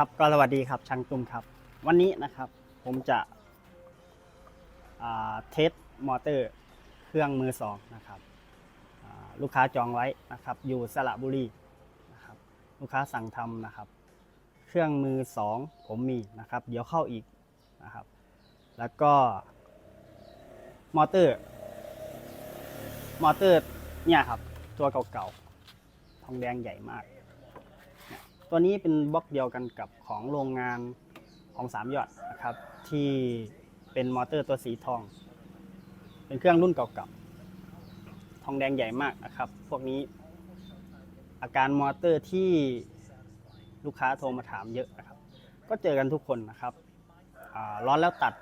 ครับก็สวัสดีครับช่างตุ้มครับ วันนี้นะครับผมจะเทสมอเตอร์เครื่องมือสองนะครับลูกค้าจองไว้นะครับ อยู่สระบุรีนะครับลูกค้าสั่งทำนะครับ เครื่องมือสองผมมีนะครับ เดี๋ยวเข้าอีกนะครับ แล้วก็มอเตอร์มอเตอร์เนี่ยครับ ตัวเก่าๆทองแดงใหญ่มาก ตัวนี้เป็นบล็อกเดียวกันกับของโรงงานของสามยอดนะครับ ที่เป็นมอเตอร์ตัวสีทอง เป็นเครื่องรุ่นเก่าๆทองแดงใหญ่มากนะครับ พวกนี้อาการมอเตอร์ที่ลูกค้าโทรมาถามเยอะนะครับ ก็เจอกันทุกคนนะครับร้อนแล้วตัด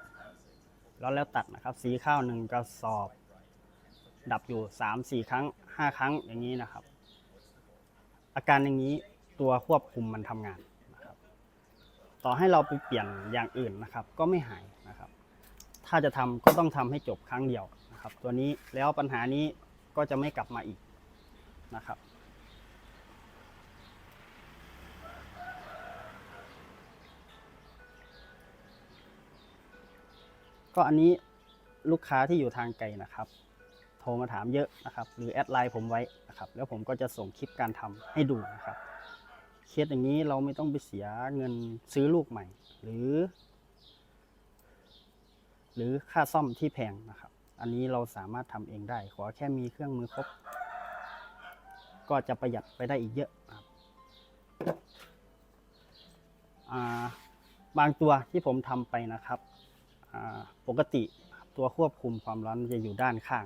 ร้อนแล้วตัดนะครับ สีข้าวหนึ่งกระสอบ ดับอยู่ 3-4 ครั้ง 5 ครั้งอย่างนี้นะครับ อาการอย่างนี้ ตัวควบคุมมันทำงานนะครับ ต่อให้เราไปเปลี่ยนอย่างอื่นนะครับ ก็ไม่หายนะครับ ถ้าจะทำก็ต้องทำให้จบครั้งเดียวนะครับ ตัวนี้แล้วปัญหานี้ก็จะไม่กลับมาอีกนะครับก็อันนี้ลูกค้าที่อยู่ทางไกลนะครับ โทรมาถามเยอะนะครับ หรือแอดไลน์ผมไว้นะครับ แล้วผมก็จะส่งคลิปการทำให้ดูนะครับ เคสอย่างนี้เราไม่ต้องไปเสียเงินซื้อลูกใหม่ หรือ หรือค่าซ่อมที่แพงนะครับ อันนี้เราสามารถทำเองได้ ขอแค่มีเครื่องมือครบ ก็จะประหยัดไปได้อีกเยอะครับาบางตัวที่ผมทำไปนะครับ ปกติตัวควบคุมความร้อนมันจะอยู่ด้านข้าง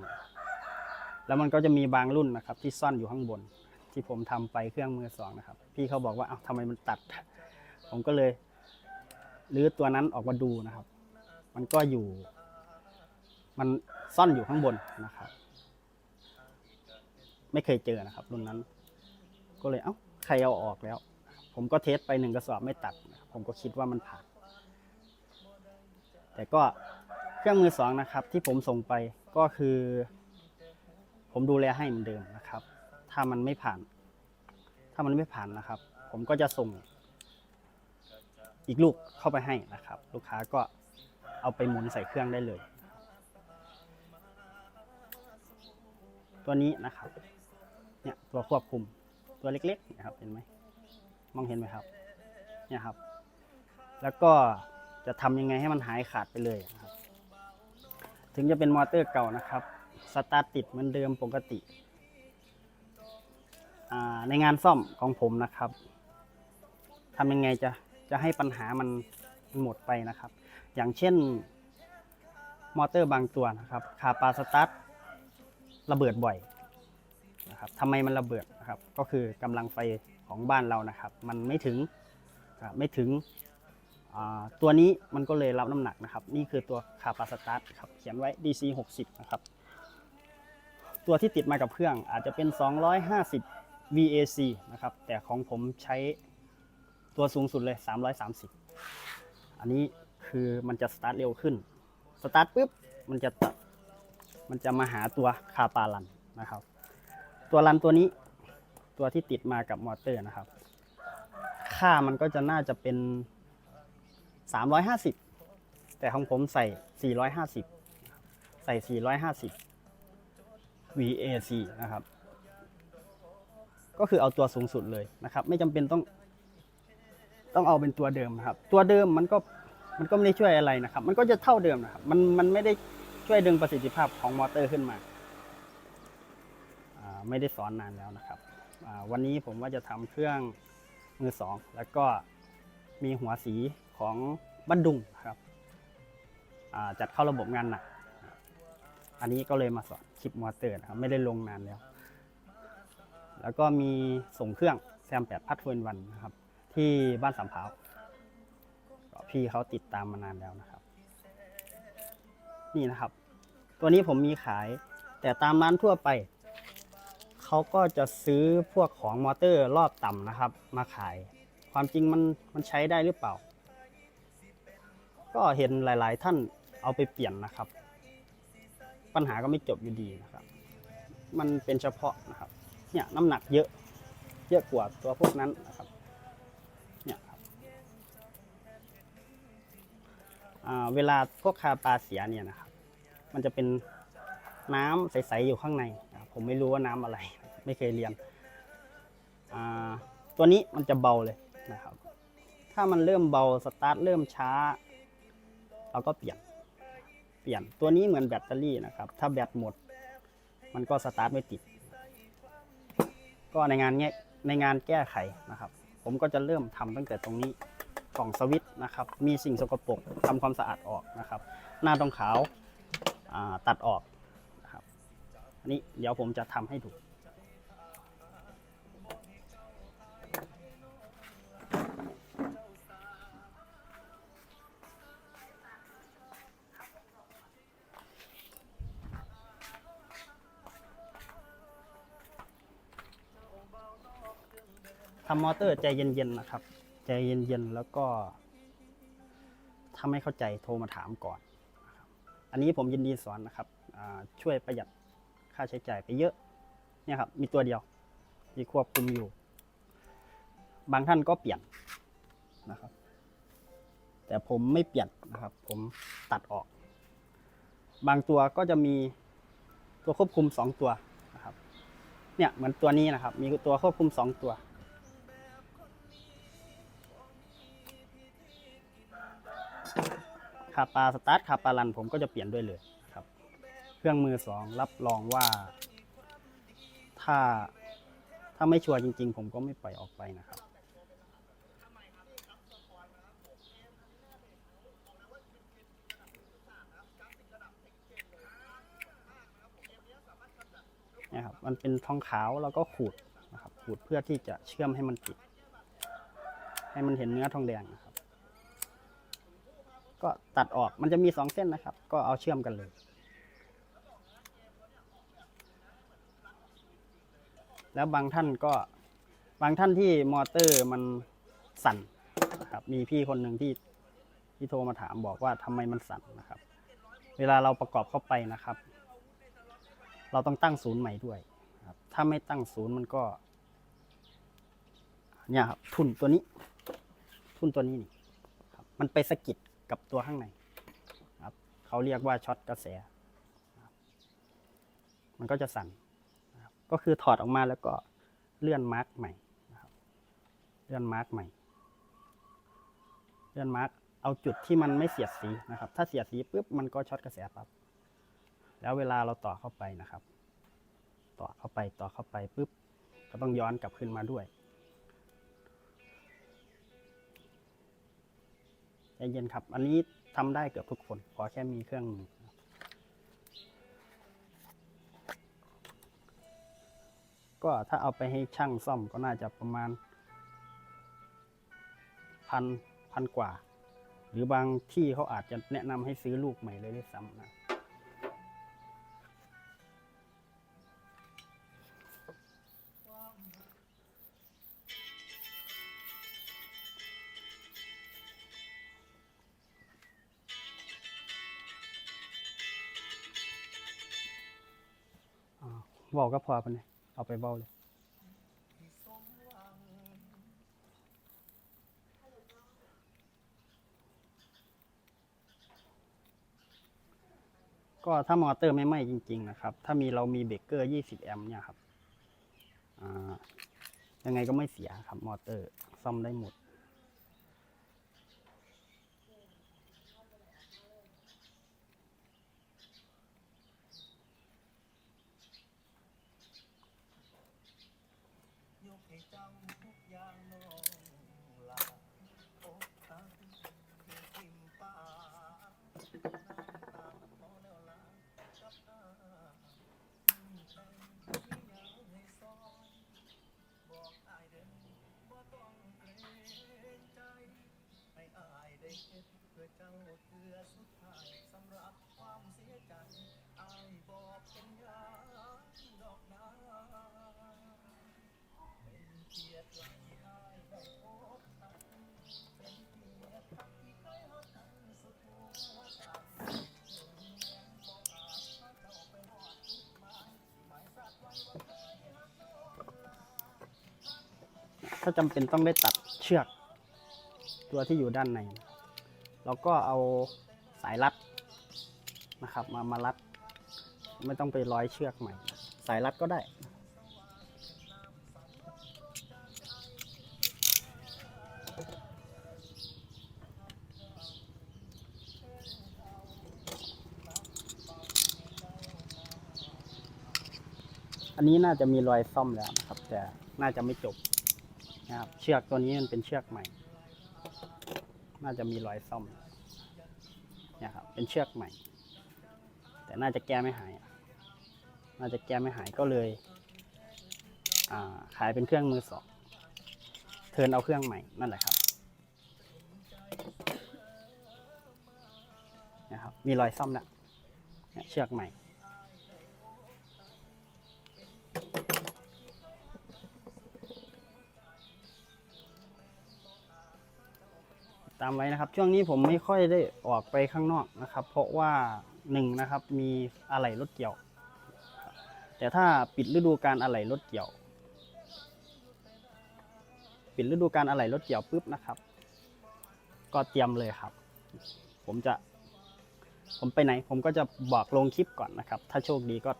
แล้วมันก็จะมีบางรุ่นนะครับที่ซ่อนอยู่ข้างบน ที่ผมทำไปเครื่องมือสองนะครับ พี่เขาบอกว่าเอ้าทำไมมันตัด ผมก็เลยรื้อตัวนั้นออกมาดูนะครับ มันก็อยู่ มันซ่อนอยู่ข้างบนนะครับ ไม่เคยเจอนะครับ รุ่นนั้น ก็เลยเอ้าใครเอาออกแล้ว ผมก็เทสไปหนึ่งกระสอบไม่ตัด ผมก็คิดว่ามันผ่านแต่ก็เครื่องมือสองนะครับ ที่ผมส่งไปก็คือ ผมดูแลให้เหมือนเดิมนะครับ ถ้ามันไม่ผ่าน ถ้ามันไม่ผ่านนะครับ ผมก็จะส่งอีกลูกเข้าไปให้นะครับ ลูกค้าก็เอาไปหมุนใส่เครื่องได้เลย ตัวนี้นะครับ เนี่ยตัวควบคุมตัวเล็กๆนะครับเห็นไหมมองเห็นไหมครับ เนี่ยครับ แล้วก็จะทำยังไงให้มันหายขาดไปเลยนะครับ ถึงจะเป็นมอเตอร์เก่านะครับ สตาร์ทติดเหมือนเดิมปกติ ในงานซ่อมของผมนะครับทำยังไงจะจะให้ปัญหามันหมดไปนะครับ อย่างเช่นมอเตอร์บางตัวนะครับคาปาสตาร์ทระเบิดบ่อยนะครับทำไมมันระเบิดนะครับ ก็คือกำลังไฟของบ้านเรานะครับ มันไม่ถึงไม่ถึงตัวนี้มันก็เลยรับน้ำหนักนะครับ นี่คือตัวคาปาสตาร์ทครับเขียนไว้ DC 60 นะครับ ตัวที่ติดมากับเครื่องอาจจะเป็น 250 VAC นะครับ แต่ของผมใช้ตัวสูงสุดเลย 330 อันนี้คือมันจะสตาร์ทเร็วขึ้น สตาร์ทปุ๊บ มันจะมันจะมาหาตัวคาปาลันนะครับ ตัวรันตัวนี้ตัวที่ติดมากับมอเตอร์นะครับ ค่ามันก็จะน่าจะเป็น 350 แต่ของผมใส่ 450 ใส่ 450 VAC นะครับ ก็คือเอาตัวสูงสุดเลยนะครับ ไม่จำเป็นต้อง ต้องเอาเป็นตัวเดิมครับ ตัวเดิมมันก็มันก็ไม่ได้ช่วยอะไรนะครับ มันก็จะเท่าเดิมนะครับ มันมันไม่ได้ช่วยดึงประสิทธิภาพของมอเตอร์ขึ้นมา ไม่ได้สอนนานแล้วนะครับ วันนี้ผมว่าจะทำเครื่องมือสองแล้วก็มีหัวสีของบันดุงครับจัดเข้าระบบงานหนัก อันนี้ก็เลยมาสอนคลิปมอเตอร์นะครับ ไม่ได้ลงนานแล้ว แล้วก็มีส่งเครื่องแซมแปดพัดเวินวันนะครับ ที่บ้านสามพร้าวพี่เขาติดตามมานานแล้วนะครับ นี่นะครับ ตัวนี้ผมมีขาย แต่ตามร้านทั่วไปเขาก็จะซื้อพวกของมอเตอร์รอบต่ำนะครับ มาขาย ความจริงมันมันใช้ได้หรือเปล่า ก็เห็นหลาย ๆ ท่านเอาไปเปลี่ยนนะครับ ปัญหาก็ไม่จบอยู่ดีนะครับ มันเป็นเฉพาะ เนี่ยน้ำหนักเยอะ เยอะกว่าตัวพวกนั้นนะครับเนี่ยครับเวลาพวกคาปลาเสียเนี่ยนะครับ มันจะเป็นน้ำใสๆอยู่ข้างใน ผมไม่รู้ว่าน้ำอะไร ไม่เคยเรียน ตัวนี้มันจะเบาเลยนะครับ ถ้ามันเริ่มเบาสตาร์ทเริ่มช้า เราก็เปลี่ยน เปลี่ยนตัวนี้เหมือนแบตเตอรี่นะครับ ถ้าแบตหมด มันก็สตาร์ทไม่ติด ก็ในงานเนี้ยในงานแก้ไขนะครับ ผมก็จะเริ่มทำตั้งแต่ตรงนี้กล่องสวิตช์นะครับ มีสิ่งสกปรกทำความสะอาดออกนะครับ หน้าตรงขาวาตัดออกนะครับอันนี้เดี๋ยวผมจะทำให้ดู ทำมอเตอร์ใจเย็นๆนะครับ ใจเย็นๆแล้วก็ถ้าไม่เข้าใจโทรมาถามก่อน อันนี้ผมยินดีสอนนะครับช่วยประหยัดค่าใช้จ่ายไปเยอะเนี่ยครับมีตัวเดียวที่ควบคุมอยู่ บางท่านก็เปลี่ยนนะครับ แต่ผมไม่เปลี่ยนนะครับ ผมตัดออก บางตัวก็จะมีตัวควบคุมสองตัวนะครับ เนี่ยเหมือนตัวนี้นะครับ มีตัวควบคุมสองตัว ขาปลาสตาร์ทขาปลาลันผมก็จะเปลี่ยนด้วยเลยครับ เครื่องมือสองรับรองว่า ถ้าถ้าไม่ชัวร์จริง ๆ ผมก็ไม่ปล่อยออกไปนะครับนี่ครับมันเป็นทองขาวแล้วก็ขูดนะครับขูดเพื่อที่จะเชื่อมให้มันติด ให้มันเห็นเนื้อทองแดงนะครับ ก็ตัดออกมันจะมีสองเส้นนะครับ ก็เอาเชื่อมกันเลย แล้วบางท่านก็บางท่านที่มอเตอร์มันสั่นนะครับมีพี่คนหนึ่งที่ที่โทรมาถามบอกว่าทำไมมันสั่นนะครับ เวลาเราประกอบเข้าไปนะครับ เราต้องตั้งศูนย์ใหม่ด้วยครับ ถ้าไม่ตั้งศูนย์มันก็เนี่ยครับทุนตัวนี้ ทุนตัวนี้นี่ครับมันไปสะกิด กับตัวข้างในครับเขาเรียกว่าช็อตกระแส มันก็จะสั่นก็คือถอดออกมาแล้วก็เลื่อนมาร์กใหม่นะครับเลื่อนมาร์กใหม่ เลื่อนมาร์กเอาจุดที่มันไม่เสียดสีนะครับ ถ้าเสียดสีปุ๊บมันก็ช็อตกระแสปั๊บแล้วเวลาเราต่อเข้าไปนะครับ ต่อเข้าไปต่อเข้าไปปุ๊บก็ต้องย้อนกลับขึ้นมาด้วย เย็นครับ อันนี้ทำได้เกือบทุกคน ขอแค่มีเครื่องมือก็ถ้าเอาไปให้ช่างซ่อมก็น่าจะประมาณพันพันกว่า หรือบางที่เขาอาจจะแนะนำให้ซื้อลูกใหม่เลยด้วยซ้ำนะ เว้าก็พอปะเนี่ยเอาไปเว้าเลยก็ถ้ามอเตอร์ไม่ไหม้จริง ๆ นะครับ ถ้ามีเรามีเบรกเกอร์ 20 แอมป์เนี่ยครับยังไงก็ไม่เสียครับ มอเตอร์ซ่อมได้หมด ยกให้จำทุกอย่างน้องลาอกหักที่ทิมป่าน้ำตาพอแล้วลากับอามีแฟนมีหยังให้ซ้อนบอกอาย เด้อบ่ต้องเกรงใจให้อายได้เก็บเพื่อเจ้าเพื่อสุด ถ้าจำเป็นต้องได้ตัดเชือก ตัวที่อยู่ด้านในนะครับเราก็เอาสายรัดนะครับ มามารัด ไม่ต้องไปร้อยเชือกใหม่ สายรัดก็ได้ อันนี้น่าจะมีรอยซ่อมแล้วนะครับ แต่น่าจะไม่จบนะครับ เชือกตัวนี้มันเป็นเชือกใหม่ น่าจะมีรอยซ่อมเนี่ยครับ เป็นเชือกใหม่ แต่น่าจะแก้ไม่หาย น่าจะแก้ไม่หายก็เลยขายเป็นเครื่องมือสองเทิร์นเอาเครื่องใหม่นั่นแหละครับนะครับ มีรอยซ่อมแล้วเชือกใหม่ ตามไว้นะครับ ช่วงนี้ผมไม่ค่อยได้ออกไปข้างนอกนะครับ เพราะว่าหนึ่งนะครับมีอะไหล่รถเกี่ยว แต่ถ้าปิดฤดูการอะไหล่รถเกี่ยว ปิดฤดูการอะไหล่รถเกี่ยวปุ๊บนะครับ ก็เตรียมเลยครับ ผมจะ ผมไปไหน ผมก็จะบอกลงคลิปก่อนนะครับ ถ้าโชคดีก็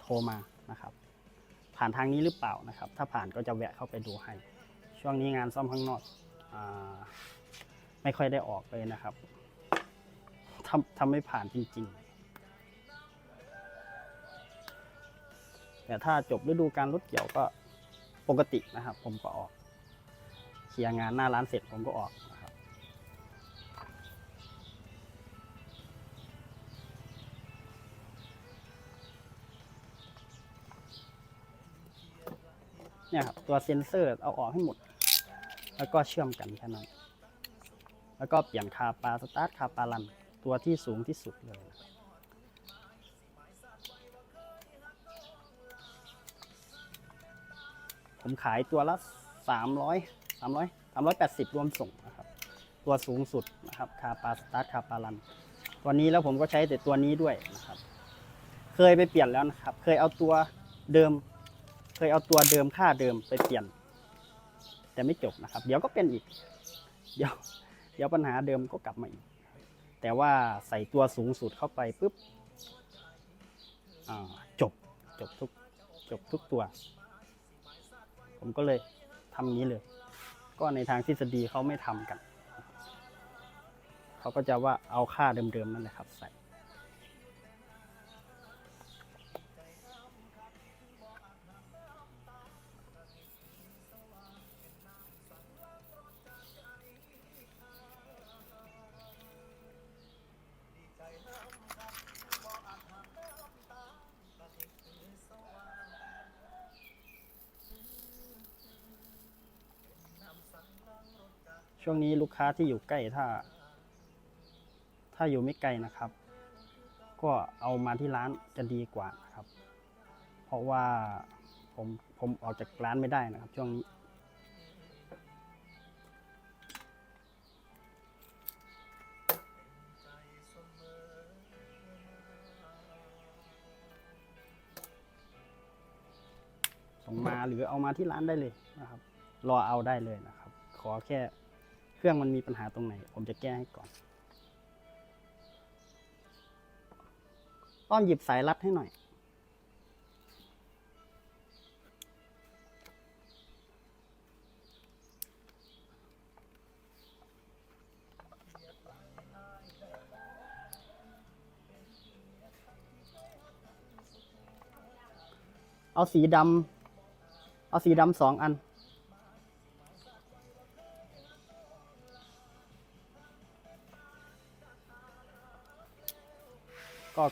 โทรมานะครับ ผ่านทางนี้หรือเปล่านะครับ ถ้าผ่านก็จะแวะเข้าไปดูให้ ช่วงนี้งานซ่อมข้างนอกอ่า ไม่ค่อยได้ออกเลยนะครับทำทำไม่ผ่านจริง ๆ แต่ถ้าจบฤดูการรถเกี่ยวก็ปกตินะครับ ผมก็ออกเคลียร์งานหน้าร้านเสร็จผมก็ออกนะครับ เนี่ยครับ ตัวเซ็นเซอร์เอาออกให้หมด แล้วก็เชื่อมกันแค่นั้น แล้วก็เปลี่ยนคาปาสตาร์ทคาปาลันตัวที่สูงที่สุดเลยนะครับผมขายตัวละ300 300 380 รวมส่งนะครับ ตัวสูงสุดนะครับคาปาสตาร์ทคาปาลัน ตัวนี้แล้วผมก็ใช้แต่ตัวนี้ด้วยนะครับ เคยไปเปลี่ยนแล้วนะครับ เคยเอาตัวเดิม เคยเอาตัวเดิมค่าเดิมไปเปลี่ยน แต่ไม่จบนะครับ เดี๋ยวก็เป็นอีก เดี๋ยว เดี๋ยวปัญหาเดิมก็กลับมาอีก แต่ว่าใส่ตัวสูงสุดเข้าไปปุ๊บจบจบทุกจบทุกตัว ผมก็เลยทำนี้เลย ก็ในทางทฤษฎีเขาไม่ทำกัน เขาก็จะว่าเอาค่าเดิมๆนั่นแหละครับใส่ ช่วงนี้ลูกค้าที่อยู่ใกล้ถ้า ถ้าอยู่ไม่ไกลนะครับ ก็เอามาที่ร้านจะดีกว่านะครับ เพราะว่าผมผมออกจากร้านไม่ได้นะครับ ช่วงนี้ส่งมาหรือเอามาที่ร้านได้เลยนะครับ รอเอาได้เลยนะครับ ขอแค่ เครื่องมันมีปัญหาตรงไหน ผมจะแก้ให้ก่อน ต้อนหยิบสายรัดให้หน่อย เอาสีดำเอาสีดำสองอัน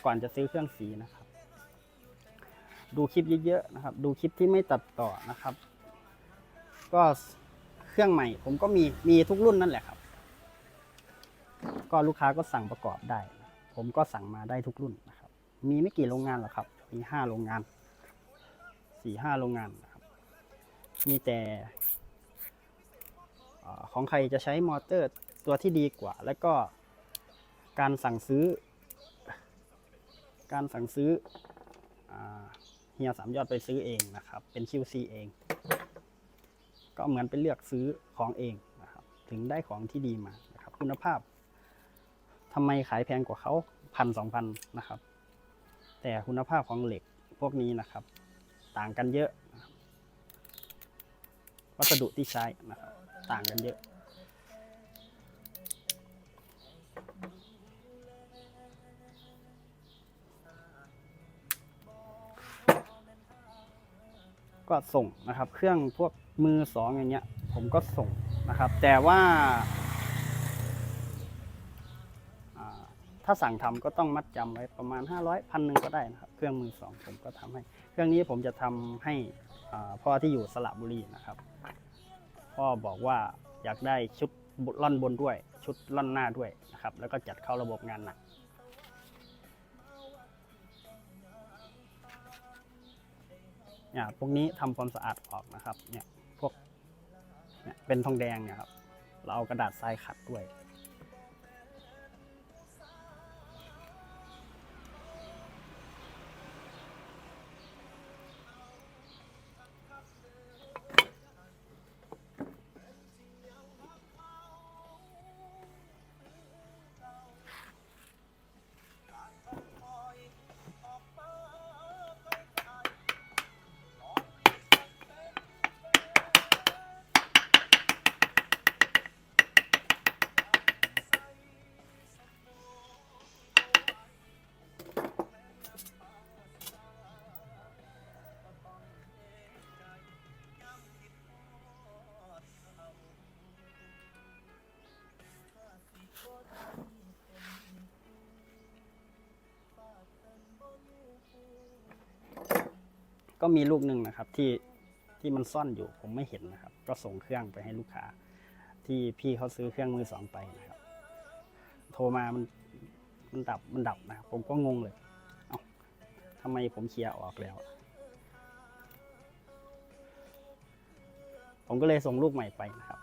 ก่อนจะซื้อเครื่องสีนะครับ ดูคลิปเยอะๆนะครับ ดูคลิปที่ไม่ตัดต่อนะครับ ก็เครื่องใหม่ ผมก็มีมีทุกรุ่นนั่นแหละครับ ก็ลูกค้าก็สั่งประกอบได้ ผมก็สั่งมาได้ทุกรุ่นนะครับ มีไม่กี่โรงงานหรอกครับ มีห้าโรงงานสี่ห้าโรงงานนะครับ มีแต่ของใครจะใช้มอเตอร์ตัวที่ดีกว่า แล้วก็การสั่งซื้อ การสั่งซื้อเฮียสามยอดไปซื้อเองนะครับ เป็น QC เอง ก็เหมือนไปเลือกซื้อของเองนะครับ ถึงได้ของที่ดีมานะครับ คุณภาพทำไมขายแพงกว่าเขาพันสองพันนะครับ แต่คุณภาพของเหล็กพวกนี้นะครับ ต่างกันเยอะ วัสดุที่ใช้นะครับ ต่างกันเยอะ ก็ส่งนะครับ เครื่องพวกมือสองอย่างเงี้ย ผมก็ส่งนะครับ แต่ว่า ถ้าสั่งทำก็ต้องมัดจำไว้ประมาณ 500พันหนึ่งก็ได้นะครับ เครื่องมือสองผมก็ทำให้ เครื่องนี้ผมจะทำให้พ่อที่อยู่สระบุรีนะครับ พ่อบอกว่าอยากได้ชุดล่อนบนด้วย ชุดล่อนหน้าด้วยนะครับ แล้วก็จัดเข้าระบบงานหนัก เนี่ยพวกนี้ทำความสะอาดออกนะครับ เนี่ยพวกเนี่ยเป็นทองแดงเนี่ยครับ เราเอากระดาษทรายขัดด้วย ก็มีลูกหนึ่งนะครับที่ที่มันซ่อนอยู่ผมไม่เห็นนะครับ ก็ส่งเครื่องไปให้ลูกค้า ที่พี่เขาซื้อเครื่องมือสองไปนะครับ โทรมามันมันดับมันดับนะครับ ผมก็งงเลยเอ้าทำไมผมเคลียร์ออกแล้ว ผมก็เลยส่งลูกใหม่ไปนะครับ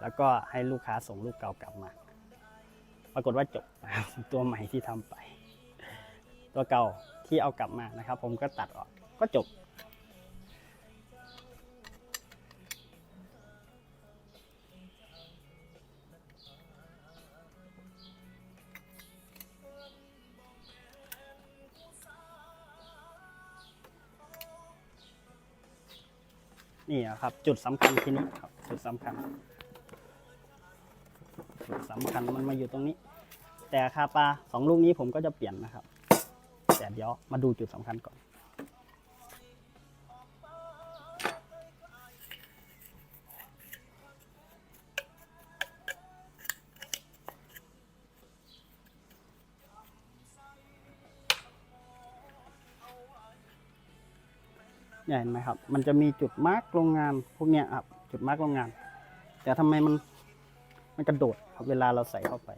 แล้วก็ให้ลูกค้าส่งลูกเก่ากลับมา ปรากฏว่าจบนะครับตัวใหม่ที่ทำไป ตัวเก่าที่เอากลับมานะครับ ผมก็ตัดออก ก็จบ นี่ครับ จุดสำคัญที่นี้ครับ จุดสำคัญ จุดสำคัญมันมาอยู่ตรงนี้ แต่คาปลาสองลูกนี้ผมก็จะเปลี่ยนนะครับ แต่เดี๋ยวมาดูจุดสำคัญก่อน เห็นไหมครับ มันจะมีจุดมาร์กโรงงานพวกเนี้ยครับ จุดมาร์กโรงงาน แต่ทำไมมันมันกระโดดครับเวลาเราใส่เข้าไป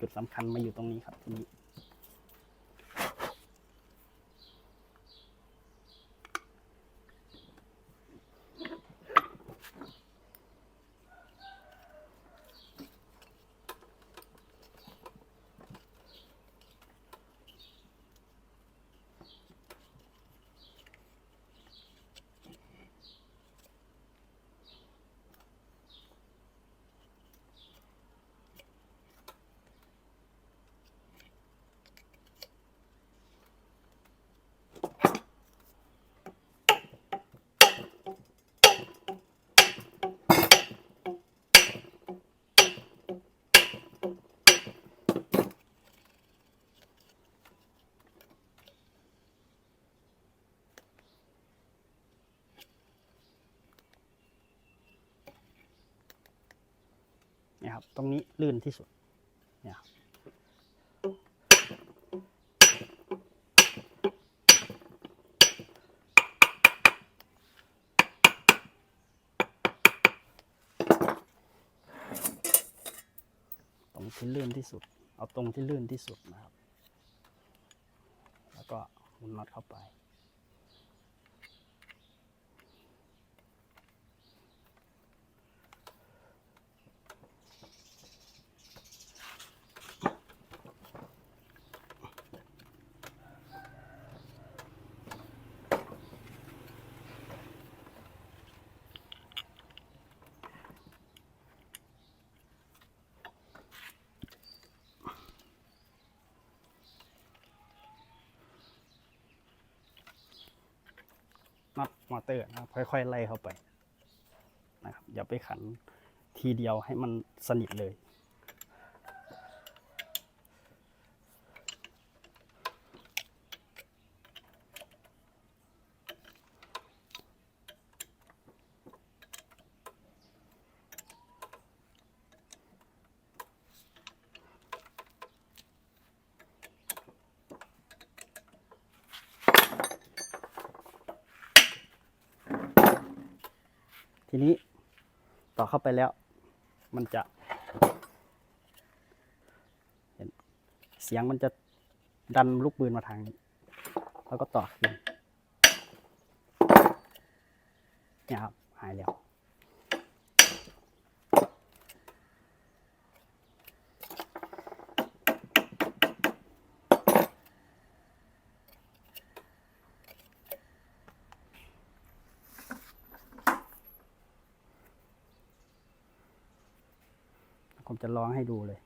จุดสำคัญมาอยู่ตรงนี้ครับทีนี้ ยครับ ตรงนี้ลื่นที่สุดเนี่ยตรงที่ลื่นที่สุด เอาตรงที่ลื่นที่สุดนะครับ แล้วก็หมุนน็อตเข้าไป น็อตมอเตอร์นะครับค่อยๆไล่เข้าไปนะครับอย่าไปขันทีเดียวให้มันสนิทเลย ทีนี้ต่อ เข้าไปแล้ว มันจะเห็นเสียงมันจะดันลูกปืนมาทางนี้ แล้วก็ต่อขึ้นเนี่ยครับหายแล้ว จะลองให้ดูเลย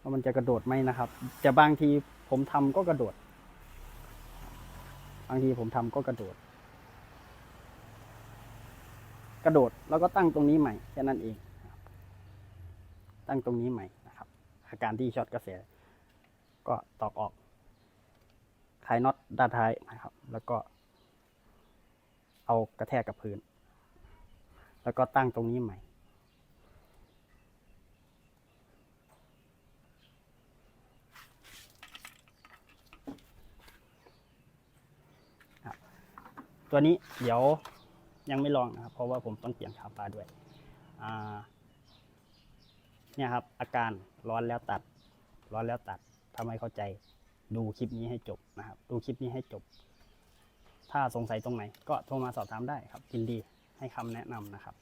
ว่ามันจะกระโดดไหมนะครับแต่บางทีผมทำก็กระโดด บางทีผมทำก็กระโดด กระโดดแล้วก็ตั้งตรงนี้ใหม่แค่นั้นเอง ตั้งตรงนี้ใหม่นะครับ อาการที่ช็อตกระแส ก็ตอกออกคลายน็อตด้านท้ายนะครับ แล้วก็ เอากระแทกกับพื้น แล้วก็ตั้งตรงนี้ใหม่ ตัวนี้เดี๋ยวยังไม่ลองนะครับ เพราะว่าผมต้องเปลี่ยนขาปลาด้วยเนี่ยครับ อาการร้อนแล้วตัด ร้อนแล้วตัดทำให้เข้าใจดูคลิปนี้ให้จบนะครับ ดูคลิปนี้ให้จบ ถ้าสงสัยตรงไหนก็โทรมาสอบถามได้ครับยินดีให้คำแนะนำนะครับ